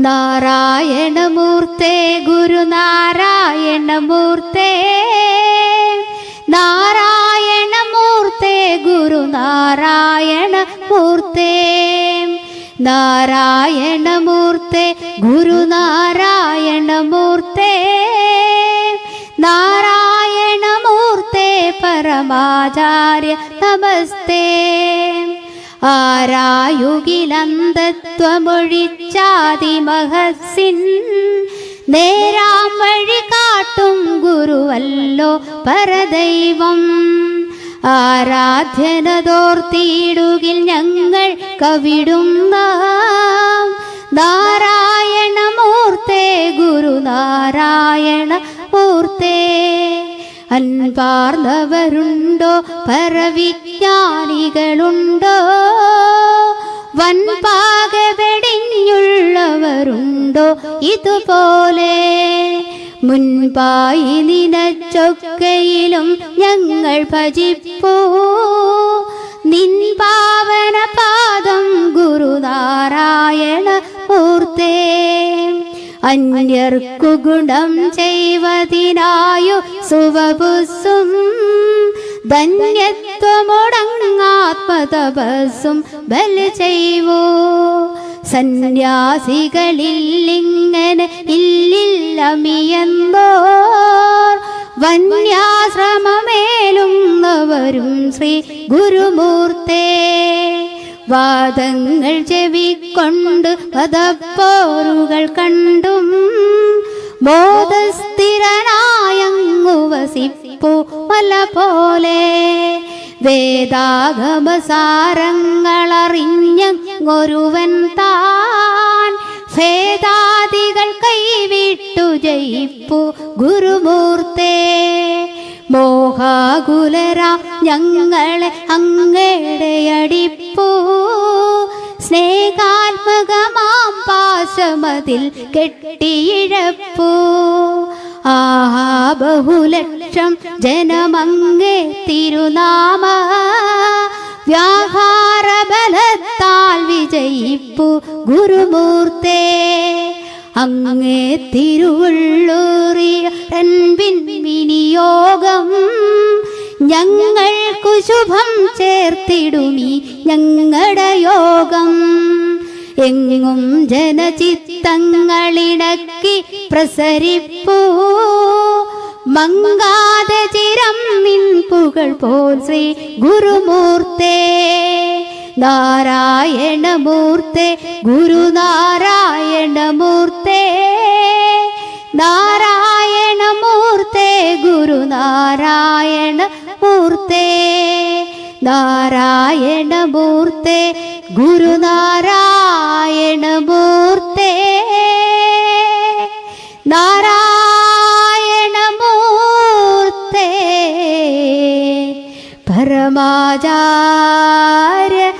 നാരായണമൂർത്തേ ഗുരുനാരായണമൂർത്തേ. നാരായണമൂർത്തേ ഗുരുനാരായണമൂർത്തേ. നാരായണമൂർത്തേ ഗുരുനാരായണമൂർത്തേ. നാരായണമൂർത്തേ പരമാചാര്യ നമസ്തേ. ആരായുകിലന്തത്വമൊഴിച്ചാതിമഹസിൻ നേരാം വഴി കാട്ടും ഗുരുവല്ലോ പരദൈവം. ആരാധ്യനതോർത്തിയിടുകിൽ ഞങ്ങൾ കവിടുന്ന നാരായണമൂർത്തേ ഗുരുനാരായണ മൂർത്തേ അൻപാർന്നവരുണ്ടോ? പരവിജ്ഞാനികളുണ്ടോ? വൻപാകവെടിഞ്ഞുള്ളവരുണ്ടോ ഇതുപോലെ മുൻപായി നിനച്ചൊക്കയിലും ഞങ്ങൾ ഭജിപ്പോ. നിൻ പാവന പാദം ഗുരുനാരായണ മൂർത്തേ. അന്യർക്കു ഗുണം ചെയ്വതിനായു സുവപുസും ധന്യത്വമുടങ്ങാത്മതപസും ബല ചെയ്വോ. സന്യാസികളില്ലിങ്ങനെ ഇല്ലില്ലമിയന്തോ വന്യാശ്രമമേലുന്നവരും ശ്രീ ഗുരുമൂർത്തേ. വാദങ്ങൾ ചെവിക്കൊണ്ട് വധപ്പോറുകൾ കണ്ടും ബോധസ്ഥിരനായങ്ങു വസിപ്പു മല പോലെ വേദാഗമസാരങ്ങളറിഞ്ഞൊരുവൻ താൻ കൈവിട്ടു ജയിപ്പു ഗുരുമൂർത്തേ. മോഹാകുലരാ ഞങ്ങളെ അങ്ങയുടെ അടിപ്പൂ സ്നേഹാത്മകമാം പാശമതിൽ കെട്ടിയിഴപ്പൂ. ആഹാ ബഹുലക്ഷം ജനമങ്ങേ തിരുനാമ വ്യാഹാര ബലത്താൽ വിജയിപ്പു ഗുരുമൂർത്തേ. അങ്ങേ തിരുവുള്ളൂറിയ വിനിയോഗം ഞങ്ങൾക്കു ശുഭം ചേർത്തിടുമി ഞങ്ങളുടെ യോഗം. എങ്ങും ജനചിത്തങ്ങളിടക്കി പ്രസരിപ്പൂ. മങ്ങാതെ ചിരം നിൻ പുകൾ പോൽ ശ്രീ ഗുരുമൂർത്തേ. നാരായണമൂർത്തേ ഗുരുനാരായണമൂർത്തേ. നാരായണമൂർത്തേ ഗുരുനാരായണ പൂർത്തേ. നാരായണ മൂർത്തെ ഗുരുനാരായണ മൂർത്തെ. നാരായണ മൂർത്തേ പരമാചാര്യ